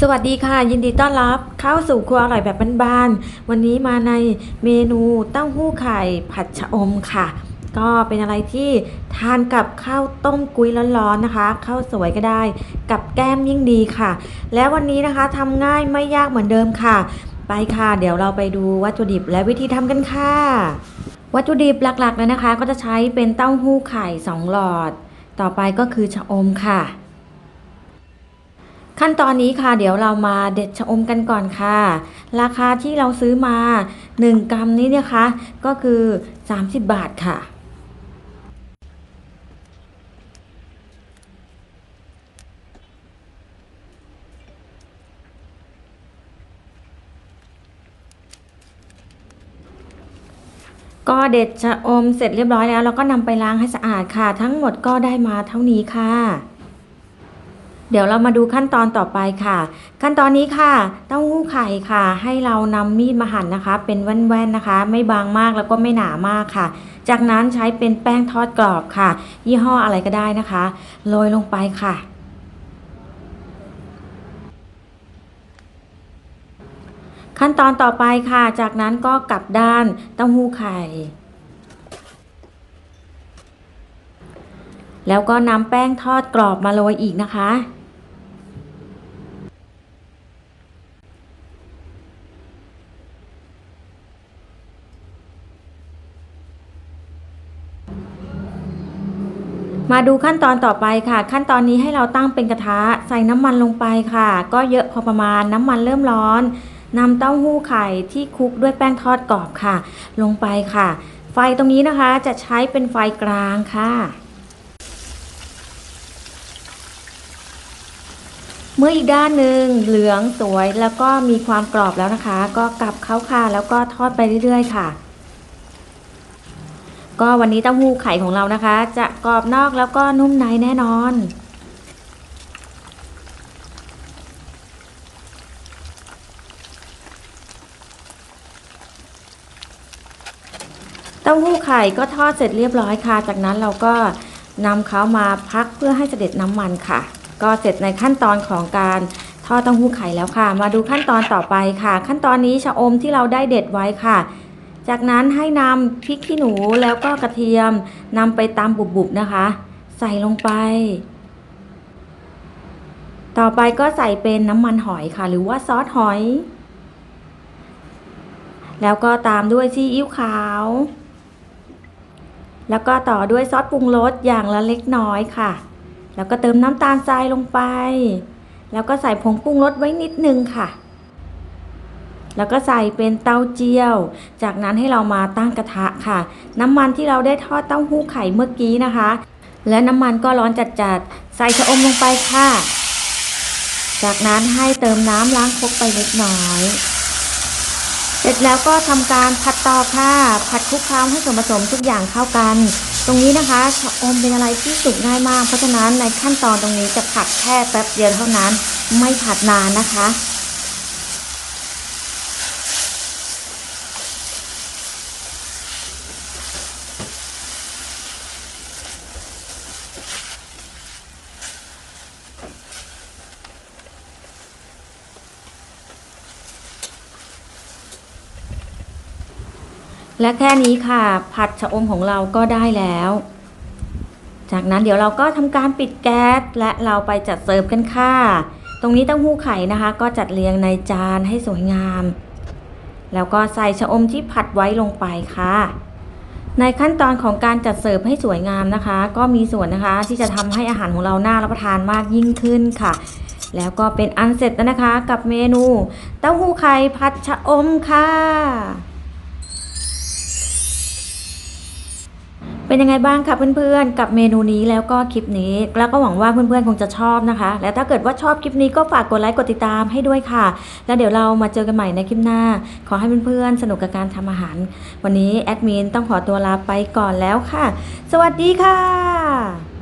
สวัสดีค่ะ ยินดีต้อนรับเข้าสู่ครัวอร่อยแบบบ้านๆวันนี้มาในเมนูเต้าหู้ไข่ผัดชะอมค่ะ ก็เป็นอะไรที่ทานกับข้าวต้มกุ้ยร้อนๆนะคะข้าวสวยก็ได้ กับแก้มยิ่งดีค่ะ แล้ววันนี้นะคะทำง่ายไม่ยากเหมือนเดิมค่ะ ไปค่ะ เดี๋ยวเราไปดูวัตถุดิบและวิธีทำกันค่ะ วัตถุดิบหลักๆเลยนะคะ ก็จะใช้เป็นเต้าหู้ไข่สองหลอด ต่อไปก็คือชะอมค่ะ ขั้นตอนนี้ค่ะ เดี๋ยวเรามาเด็ดชะอมกันก่อนค่ะ ราคาที่เราซื้อมา 1 กรัมนี้เนี่ยคะ ก็คือ 30 บาทค่ะก็เด็ดชะอมเสร็จเรียบร้อยแล้วเราก็นำไปล้างให้สะอาดค่ะ ทั้งหมดก็ได้มาเท่านี้ค่ะ เดี๋ยวเรามาดูขั้นตอนต่อไปค่ะ ขั้นตอนนี้ค่ะเต้าหู้ไข่ค่ะ ให้เรานำมีดมาหั่นนะคะ เป็นแว่นๆนะคะ ไม่บางมากแล้วก็ไม่หนามากค่ะ จากนั้นใช้เป็นแป้งทอดกรอบค่ะ ยี่ห้ออะไรก็ได้นะคะโรยลงไปค่ะขั้นตอนต่อไปค่ะ จากนั้นก็กลับด้านเต้าหู้ไข่ แล้วก็นำแป้งทอดกรอบมาโรยอีกนะคะ มาดูขั้นตอนต่อไปค่ะ ขั้นตอนนี้ให้เราตั้งเป็นกระทะใส่น้ำมันลงไปค่ะ ก็เยอะพอประมาณน้ำมันเริ่มร้อนนำเต้าหู้ไข่ที่คลุกด้วยแป้งทอดกรอบค่ะ ลงไปค่ะ ไฟตรงนี้นะคะจะใช้เป็นไฟกลางค่ะ เมื่ออีกด้านหนึ่งเหลืองสวยแล้วก็มีความกรอบแล้วนะคะ ก็กลับเขาค่ะแล้วก็ทอดไปเรื่อยๆ ค่ะ ก็วันนี้เต้าหู้ไข่ของเรานะคะ จะกรอบนอกแล้วก็นุ่มในแน่นอน เต้าหู้ไข่ก็ทอดเสร็จเรียบร้อยค่ะ จากนั้นเราก็นำเขามาพักเพื่อให้เสด็จน้ำมันค่ะ ก็เสร็จในขั้นตอนของการทอดเต้าหู้ไข่แล้วค่ะ มาดูขั้นตอนต่อไปค่ะ ขั้นตอนนี้ชะอมที่เราได้เด็ดไว้ค่ะ จากนั้นให้นำพริกขี้หนูแล้วก็กระเทียมนำไปตำบุบๆนะคะ ใส่ลงไป ต่อไปก็ใส่เป็นน้ำมันหอยค่ะ หรือว่าซอสหอย แล้วก็ตามด้วยซีอิ๊วขาว แล้วก็ต่อด้วยซอสปรุงรสอย่างละเล็กน้อยค่ะ แล้วก็เติมน้ำตาลทรายลงไป แล้วก็ใส่ผงปรุงรสไว้นิดนึงค่ะ แล้วก็ใส่เป็นเต้าเจี้ยว จากนั้นให้เรามาตั้งกระทะค่ะ น้ำมันที่เราได้ทอดเต้าหู้ไข่เมื่อกี้นะคะ และน้ำมันก็ร้อนจัดๆ ใส่ชะอมลงไปค่ะ จากนั้นให้เติมน้ำล้างครกไปเล็กน้อยเสร็จแล้วก็ทำการผัดต่อค่ะ ผัดคลุกเคล้าให้ส่วนผสมทุกอย่างเข้ากัน ตรงนี้นะคะชะอมเป็นอะไรที่สุกง่ายมาก เพราะฉะนั้นในขั้นตอนตรงนี้จะผัดแค่แป๊บเดียวเท่านั้น ไม่ผัดนานนะคะ และแค่นี้ค่ะ ผัดชะอมของเราก็ได้แล้ว จากนั้นเดี๋ยวเราก็ทำการปิดแก๊สและเราไปจัดเสิร์ฟกันค่ะ ตรงนี้เต้าหู้ไข่นะคะ ก็จัดเรียงในจานให้สวยงาม แล้วก็ใส่ชะอมที่ผัดไว้ลงไปค่ะ ในขั้นตอนของการจัดเสิร์ฟให้สวยงามนะคะ ก็มีส่วนนะคะที่จะทำให้อาหารของเราน่ารับประทานมากยิ่งขึ้นค่ะแล้วก็เป็นอันเสร็จแล้วนะคะ กับเมนู เต้าหู้ไข่ผัดชะอมค่ะ เป็นยังไงบ้างคะเพื่อนๆ กับเมนูนี้แล้วก็คลิปนี้ แล้วก็หวังว่าเพื่อนๆ คงจะชอบนะคะ และถ้าเกิดว่าชอบคลิปนี้ก็ฝากกดไลค์กดติดตามให้ด้วยค่ะ แล้วเดี๋ยวเรามาเจอกันใหม่ในคลิปหน้า ขอให้เพื่อนๆ สนุกกับการทำอาหาร วันนี้แอดมินต้องขอตัวลาไปก่อนแล้วค่ะ สวัสดีค่ะ